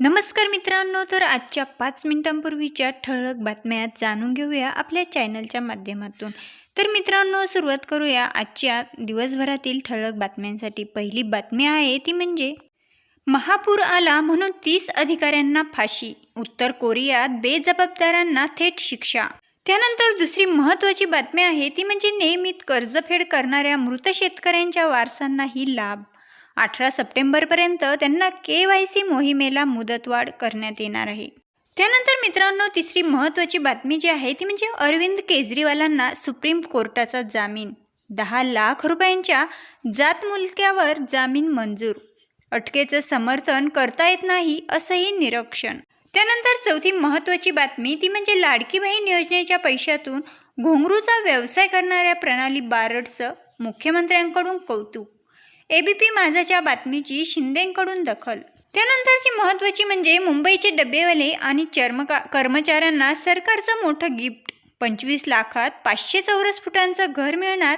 नमस्कार मित्रांनो तर आजच्या पाच मिनिटांपूर्वीच्या ठळक बातम्या जाणून घेऊया आपल्या चॅनलच्या माध्यमातून. तर मित्रांनो सुरुवात करूया आजच्या दिवसभरातील ठळक बातम्यांसाठी. पहिली बातमी आहे ती म्हणजे महापूर आला म्हणून तीस अधिकाऱ्यांना फाशी उत्तर कोरियात बेजबाबदारांना थेट शिक्षा. त्यानंतर दुसरी महत्त्वाची बातमी आहे ती म्हणजे नियमित कर्जफेड करणाऱ्या मृत शेतकऱ्यांच्या वारसांनाही लाभ. अठरा सप्टेंबरपर्यंत त्यांना के वाय सी मोहिमेला मुदतवाढ करण्यात येणार आहे. त्यानंतर मित्रांनो तिसरी महत्त्वाची बातमी जी आहे ती म्हणजे अरविंद केजरीवालांना सुप्रीम कोर्टाचा जामीन. दहा लाख रुपयांच्या जातमुलक्यावर जामीन मंजूर. अटकेचं समर्थन करता येत नाही असंही निरीक्षण. त्यानंतर चौथी महत्त्वाची बातमी ती म्हणजे लाडकी बहीण योजनेच्या पैशातून घोंगरूचा व्यवसाय करणाऱ्या प्रणाली बारडचं मुख्यमंत्र्यांकडून कौतुक. ए बी पी माझाच्या बातमीची शिंदेंकडून दखल. त्यानंतरची महत्त्वाची म्हणजे मुंबईचे डबेवाले आणि चर्मका कर्मचाऱ्यांना सरकारचं मोठं गिफ्ट. पंचवीस लाखात पाचशे चौरस फुटांचं घर मिळणार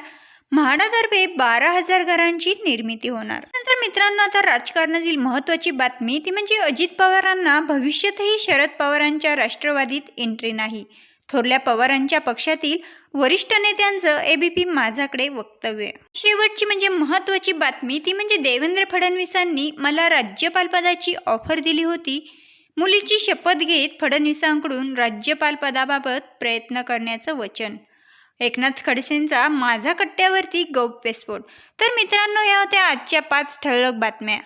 म्हाडातर्फे बारा हजार घरांची निर्मिती होणार. नंतर मित्रांनो आता राजकारणातील महत्त्वाची बातमी ती म्हणजे अजित पवारांना भविष्यातही शरद पवारांच्या राष्ट्रवादीत एंट्री नाही. थोरल्या पवारांच्या पक्षातील वरिष्ठ नेत्यांचं एबीपी माझाकडे वक्तव्य शेवटची म्हणजे महत्त्वाची बातमी ती म्हणजे देवेंद्र फडणवीसांनी मला राज्यपालपदाची ऑफर दिली होती. मुलीची शपथ घेत फडणवीसांकडून राज्यपालपदाबाबत प्रयत्न करण्याचं वचन. एकनाथ खडसेंचा माझा कट्ट्यावरती गौप्यस्फोट. तर मित्रांनो या होत्या आजच्या पाच ठळक बातम्या.